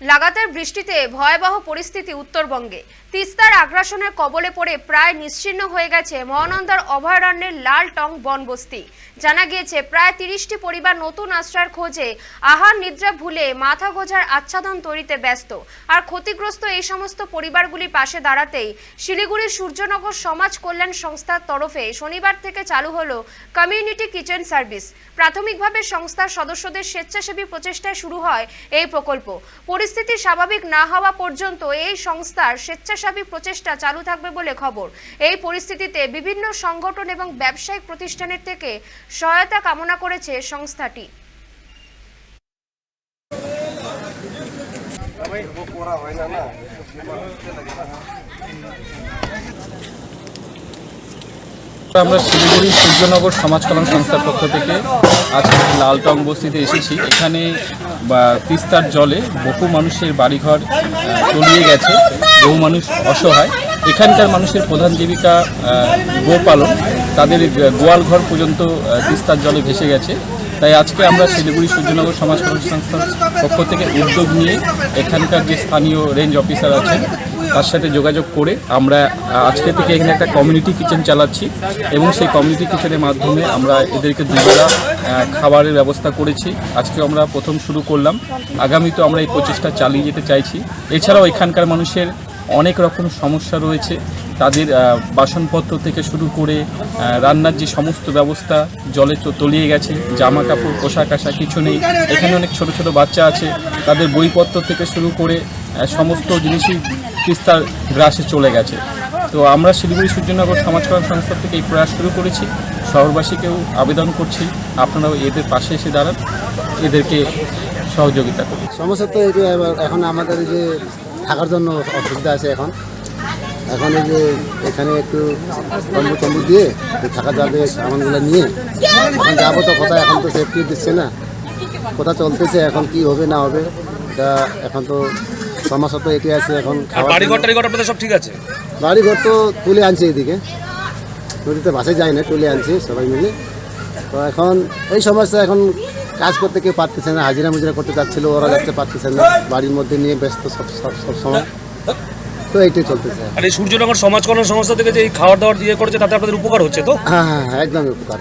লাগাতার বৃষ্টিতে ভয়াবহ পরিস্থিতি উত্তরবঙ্গে। তিস্তার আগ্রাসনের কবলে পড়ে প্রায় নিশ্চিহ্ন হয়ে গেছে মহানন্দার অভয়ারণ্যের লাল টং বনবস্তি। জানা গিয়েছে, প্রায় তিরিশটি পরিবার নতুন আশ্রয়ের খোঁজে আহার নিদ্রা ভুলে মাথা গোঝার আচ্ছাদন তৈরিতে ব্যস্ত। আর ক্ষতিগ্রস্ত এই সমস্ত পরিবারগুলির পাশে দাঁড়াতেই শিলিগুড়ির সূর্যনগর সমাজ কল্যাণ সংস্থার তরফে শনিবার থেকে চালু হলো কমিউনিটি কিচেন সার্ভিস। প্রাথমিকভাবে সংস্থার সদস্যদের স্বেচ্ছাসেবী প্রচেষ্টায় শুরু হয় এই প্রকল্প। পরিস্থিতি স্বাভাবিক না হওয়া পর্যন্ত এই সংস্থার স্বেচ্ছাসেবী প্রচেষ্টা চালু থাকবে বলে খবর। এই পরিস্থিতিতে বিভিন্ন সংগঠন এবং ব্যবসায়িক প্রতিষ্ঠানের থেকে সহায়তা কামনা করেছে সংস্থাটি। আমরা শিলিগুড়ি সূর্যনগর সমাজ কল্যাণ সংস্থার পক্ষ থেকে আজকে লালটং বস্তিতে এসেছি। এখানে বা তিস্তার জলে বহু মানুষের বাড়িঘর তলিয়ে গেছে, বহু মানুষ অসহায়। এখানকার মানুষের প্রধান জীবিকা গোপালন। তাদের গোয়াল ঘর পর্যন্ত তিস্তার জলে ভেসে গেছে। তাই আজকে আমরা শিলিগুড়ি সূর্যনগর সমাজ কল্যাণ সংস্থার পক্ষ থেকে উদ্যোগ নিয়ে এখানকার যে স্থানীয় রেঞ্জ অফিসার আছেন, তার সাথে যোগাযোগ করে আমরা আজকে থেকে এখানে একটা কমিউনিটি কিচেন চালাচ্ছি এবং সেই কমিউনিটি কিচেনের মাধ্যমে আমরা এদেরকে দুবেলা খাবারের ব্যবস্থা করেছি। আজকে আমরা প্রথম শুরু করলাম। আগামীতে আমরা এই প্রচেষ্টা চালিয়ে যেতে চাইছি। এছাড়াও এখানকার মানুষের অনেক রকম সমস্যা রয়েছে। তাদের বাসনপত্র থেকে শুরু করে রান্নার যে সমস্ত ব্যবস্থা জলে তো তলিয়ে গেছে জামা কাপড় পোশাক আশাক কিছু নেই। এখানে অনেক ছোট ছোট বাচ্চা আছে, তাদের বইপত্র থেকে শুরু করে সমস্ত জিনিসই তিস্তার গ্রাসে চলে গেছে। তো আমরা শিলিগুড়ি সূর্যনগর সমাজ কল্যাণ সংস্থা থেকে এই প্রয়াস শুরু করেছি। শহরবাসীকেও আবেদন করছি, আপনারাও এদের পাশে এসে দাঁড়ান। এদেরকে সহযোগিতা করুন। সমস্যা তো এটা এখন আমাদের যে থাকার জন্য অসুবিধা আছে এখন। এখন এই যে এখানে একটু তম্বু তম্বু দিয়ে থাকা যাবে সামানগুলো নিয়ে। এখন যাব তো কোথায় এখন তো সেফটি দিচ্ছে না। কোথা চলতেছে এখন কি হবে না হবে এটা এখন তো সমস্যা তো এটি আছে এখন আপনাদের সব ঠিক আছে? বাড়ি ঘর তো তুলে আনছে এদিকে। নদীতে বাসে যায় না তুলে আনছে সবাই মিলে। তো এখন এই সমস্যা এখন কাজ করতে কেউ পারতেছে না হাজিরা মুজিরা করতে চাচ্ছিল ওরা যাচ্ছে পারতেছে না বাড়ির মধ্যে নিয়ে ব্যস্ত সব সব সব সময়। তো এইটাই চলতেছে। আর এই সূর্যনগর সমাজ কল্যাণ সংস্থা থেকে যে এই খাবার দাবার দিয়ে করেছে তাতে আপনাদের উপকার হচ্ছে তো? হ্যাঁ হ্যাঁ হ্যাঁ একদমই উপকার।